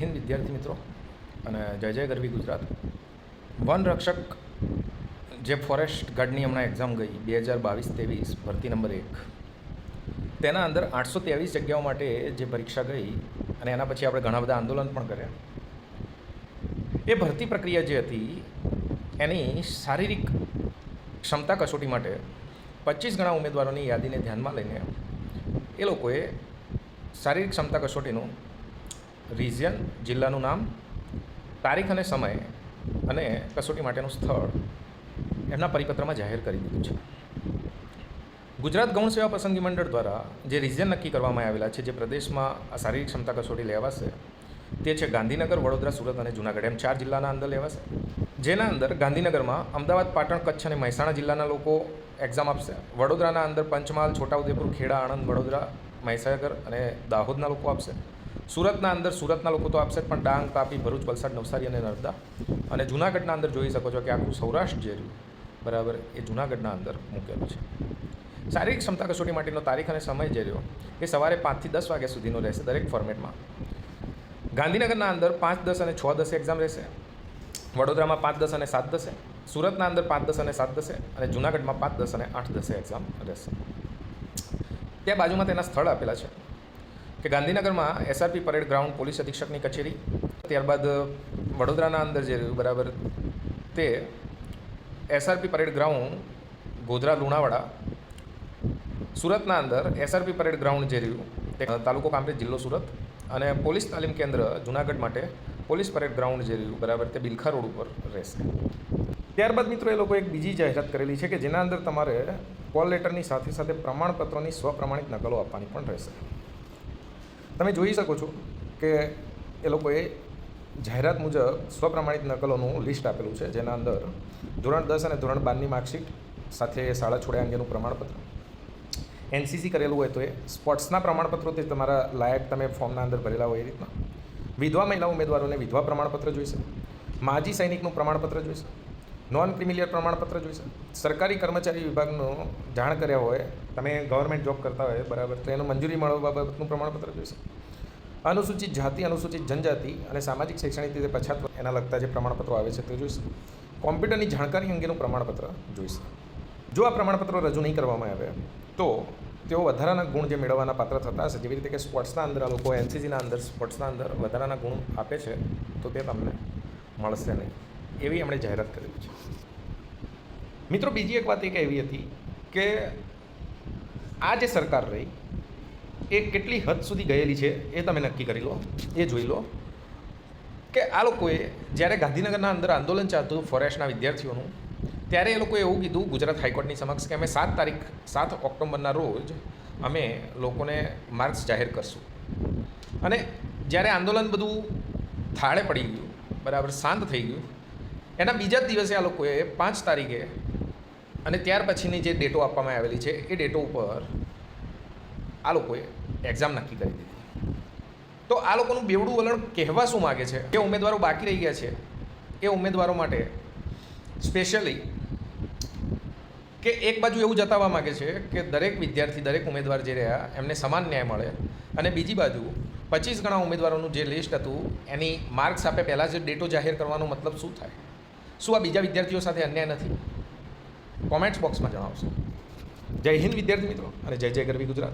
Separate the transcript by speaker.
Speaker 1: હિન્દ, વિદ્યાર્થી મિત્રો. અને જય જય ગરવી ગુજરાત. વન રક્ષક જે ફોરેસ્ટ ગાર્ડની હમણાં એક્ઝામ ગઈ બે હજાર બાવીસ ત્રેવીસ, ભરતી નંબર એક. તેના અંદર આઠસો ત્રેવીસ જગ્યાઓ માટે જે પરીક્ષા ગઈ, અને એના પછી આપણે ઘણા બધા આંદોલન પણ કર્યા. એ ભરતી પ્રક્રિયા જે હતી, એની શારીરિક ક્ષમતા કસોટી માટે પચીસ ગણા ઉમેદવારોની યાદીને ધ્યાનમાં લઈને એ લોકોએ શારીરિક ક્ષમતા કસોટીનું રિજિયન, જિલ્લાનું નામ, તારીખ અને સમય અને કસોટી માટેનું સ્થળ એમના પરિપત્રમાં જાહેર કરી દીધું છે. ગુજરાત ગૌણ સેવા પસંદગી મંડળ દ્વારા જે રિજિયન નક્કી કરવામાં આવેલા છે, જે પ્રદેશમાં શારીરિક ક્ષમતા કસોટી લેવાશે, તે છે ગાંધીનગર, વડોદરા, સુરત અને જુનાગઢ. એમ ચાર જિલ્લાના અંદર લેવાશે. જેના અંદર ગાંધીનગરમાં અમદાવાદ, પાટણ, કચ્છ અને મહેસાણા જિલ્લાના લોકો એક્ઝામ આપશે. વડોદરાના અંદર પંચમહાલ, છોટાઉદેપુર, ખેડા, આણંદ, વડોદરા, મહીસાગર અને દાહોદના લોકો આપશે. સુરતના અંદર સુરતના લોકો તો આપશે પણ ડાંગ, તાપી, ભરૂચ, વલસાડ, નવસારી અને નર્મદા. અને જુનાગઢના અંદર જોઈ શકો છો કે આખું સૌરાષ્ટ્ર જે રહ્યું, બરાબર, એ જુનાગઢના અંદર મૂકેલું છે. શારીરિક ક્ષમતા કસોટી માટેનો તારીખ અને સમય જે રહ્યો, એ સવારે પાંચથી દસ વાગ્યા સુધીનો રહેશે દરેક ફોર્મેટમાં ગાંધીનગરના અંદર પાંચ દસ અને છ દસ એક્ઝામ રહેશે. વડોદરામાં પાંચ દસ અને સાત દસે. સુરતના અંદર પાંચ દસ અને સાત દસે. અને જુનાગઢમાં પાંચ દસ અને આઠ દસે એક્ઝામ રહેશે. ત્યાં બાજુમાં તેના સ્થળ આપેલા છે. કે ગાંધીનગરમાં એસઆરપી પરેડ ગ્રાઉન્ડ પોલીસ અધિક્ષકની કચેરી, ત્યારબાદ વડોદરાના અંદર જે રહ્યું, બરાબર, તે SRP parade ground Godhra, Lunawada, સુરતના અંદર એસઆરપી પરેડ ગ્રાઉન્ડ જે રહ્યું, તે તાલુકો કામરેજ જિલ્લો સુરત અને પોલીસ તાલીમ કેન્દ્ર જુનાગઢ માટે પોલીસ પરેડ ગ્રાઉન્ડ જે રહ્યું, બરાબર, તે બિલખા રોડ ઉપર રહેશે. ત્યારબાદ મિત્રો એ લોકો એક બીજી જાહેરાત કરેલી છે કે જેના અંદર તમારે કોલ લેટરની સાથે સાથે પ્રમાણપત્રોની સ્વપ્રમાણિત નકલો આપવાની પણ રહેશે. તમે જોઈ શકો છો કે એ લોકોએ જાહેરાત મુજબ સ્વપ્રમાણિત નકલોનું લિસ્ટ આપેલું છે, જેના અંદર ધોરણ દસ અને ધોરણ બારની માર્કશીટ સાથે શાળા છોડ્યા અંગેનું પ્રમાણપત્ર. એનસીસી કરેલું હોય તો એ. સ્પોર્ટ્સના પ્રમાણપત્રો તે તમારા લાયક તમે ફોર્મના અંદર ભરેલા હોય એ રીતના. વિધવા મહિલા ઉમેદવારોને વિધવા પ્રમાણપત્ર જોઈશે. માજી સૈનિકનું પ્રમાણપત્ર જોઈશે. નોન ક્રિમિલિયર પ્રમાણપત્ર જોઈશે સરકારી કર્મચારી વિભાગનું જાણ કર્યા હોય, તમે ગવર્મેન્ટ જોબ કરતા હોય, બરાબર, તો એનું મંજૂરી મળવા બાબતનું પ્રમાણપત્ર જોઈશે અનુસૂચિત જાતિ, અનુસૂચિત જનજાતિ અને સામાજિક શૈક્ષણિક રીતે પછાત એના લગતા જે પ્રમાણપત્રો આવે છે તે જોઈશે કોમ્પ્યુટરની જાણકારી અંગેનું પ્રમાણપત્ર જોઈશે જો આ પ્રમાણપત્રો રજૂ નહીં કરવામાં આવે, તો તેઓ વધારાના ગુણ જે મેળવવાના પાત્ર થતા હશે, જેવી રીતે કે સ્પોર્ટ્સના અંદર આ લોકો એનસીસીના અંદર સ્પોર્ટ્સના અંદર વધારાના ગુણ આપે છે, તો તે તમને મળશે નહીં. એવી એમણે જાહેરાત કરેલી છે. મિત્રો, બીજી એક વાત એક એવી હતી કે આ જે સરકાર રહી, એ કેટલી હદ સુધી ગયેલી છે એ તમે નક્કી કરી લો, એ જોઈ લો કે આ લોકોએ જ્યારે ગાંધીનગરના અંદર આંદોલન ચાલતું ફોરેસ્ટના વિદ્યાર્થીઓનું, ત્યારે એ લોકોએ એવું કીધું ગુજરાત હાઈકોર્ટની સમક્ષ કે અમે સાત તારીખ, સાત ઓક્ટોબરના રોજ અમે લોકોને માર્ક્સ જાહેર કરશું. અને જ્યારે આંદોલન બધું થાળે પડી ગયું, બરાબર શાંત થઈ ગયું એના બીજા જ દિવસે આ લોકોએ પાંચ તારીખે અને ત્યાર પછીની જે ડેટો આપવામાં આવેલી છે, એ ડેટો ઉપર આ લોકોએ એક્ઝામ નક્કી કરી દીધી. તો આ લોકોનું બેવડું વલણ કહેવા શું માગે છે? કે ઉમેદવારો બાકી રહી ગયા છે? એ ઉમેદવારો માટે સ્પેશિયલી કે એક બાજુ એવું જતાવવા માગે છે કે દરેક વિદ્યાર્થી, દરેક ઉમેદવાર જે રહ્યા, એમને સમાન ન્યાય મળે અને બીજી બાજુ પચીસ ગણા ઉમેદવારોનું જે લિસ્ટ હતું, એની માર્ક્સ આપે પહેલાં જ ડેટો જાહેર કરવાનો મતલબ શું થાય? શું આ બીજા વિદ્યાર્થીઓ સાથે અન્યાય નથી? કોમેન્ટ્સ બોક્સમાં જણાવશો. જય હિન્દ, વિદ્યાર્થી મિત્રો. અને જય જય ગરવી ગુજરાત.